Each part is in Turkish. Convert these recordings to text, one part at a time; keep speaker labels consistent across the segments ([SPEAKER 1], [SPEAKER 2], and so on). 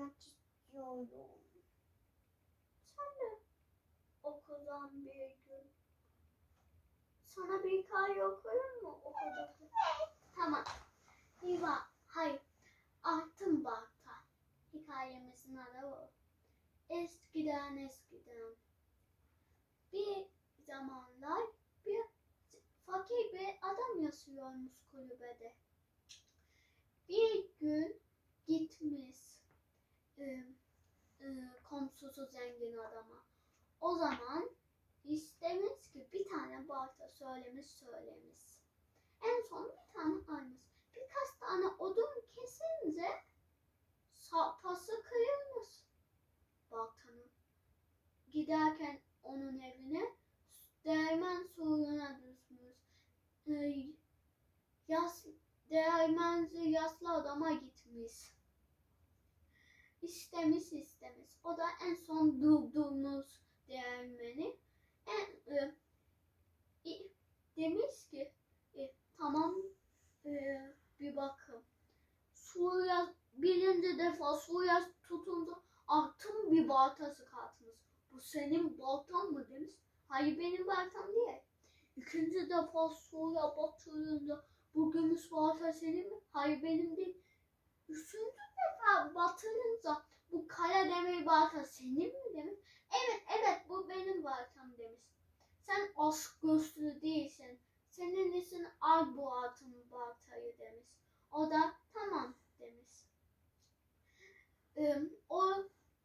[SPEAKER 1] oturmak istiyorum.
[SPEAKER 2] Sen de okuldan bir gün. Sana bir hikaye okuyayım mı okulda? Tamam. Hiva, hayır. Altın Balta. Hikayemizin adı o. Eskiden eskiden. Bir zamanlar bir fakir bir adam yaşıyormuş kulübede. Bir gün gitmiş e, e, komşusu zengin adama. O zaman istemiş ki bir tane balta söylemiş söylemiş. En son bir tane almış. Birkaç tane odun kesince sapası kırılmış baltanın. Giderken onun evine değirmen suyuna düşmüş. Ee, yas, değirmenci yaşlı adama gitmiş. İstemiş istemiş. O da en son durdurmuş değirmeni. En, e, i- demiş ki e, tamam e, bir bakın. Suya birinci defa suya tutunca altın bir baltası katmış. Bu senin baltan mı demiş. Hayır benim baltam değil. İkinci defa suya batırınca bu gümüş balta senin mi? Hayır benim değil. Üçüncü defa batırınca bu kara demir balta senin mi demiş. Evet evet bu benim baltam demiş. Sen aşk gözlü değilsin. Senin için al bu altın baltayı demiş. O da tamam demiş. Ee, o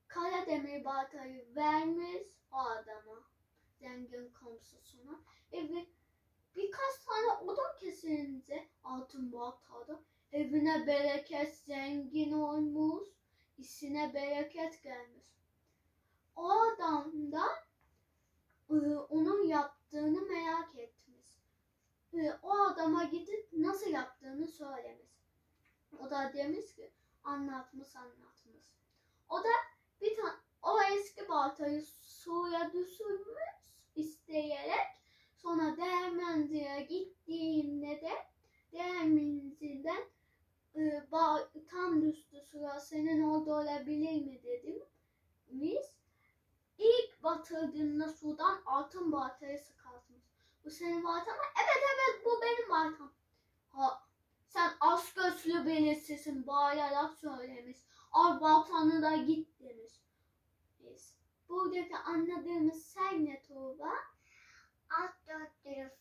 [SPEAKER 2] kara demir baltayı vermiş o adama. Zengin komşusuna. Ve birkaç tane odun kesilince altın baltada evine bereket zengin olmuş. işine bereket gelmiş. O adam da e, onun yaptığını merak etmiş. E, o adama gidip nasıl yaptığını söylemiş. O da demiş ki anlatmış anlatmış. O da bir tane o eski baltayı suya düşürmüş senin orada olabilir mi dedim. Biz ilk batırdığında sudan altın baltayı sıkartmış. Bu senin baltan mı? Evet evet bu benim baltam. Ha, sen az gözlü birisisin bağırarak söylemiş. Al baltanı da git demiş. Biz. Buradaki anladığımız şey ne Tuğba?
[SPEAKER 1] Alt dört tarafı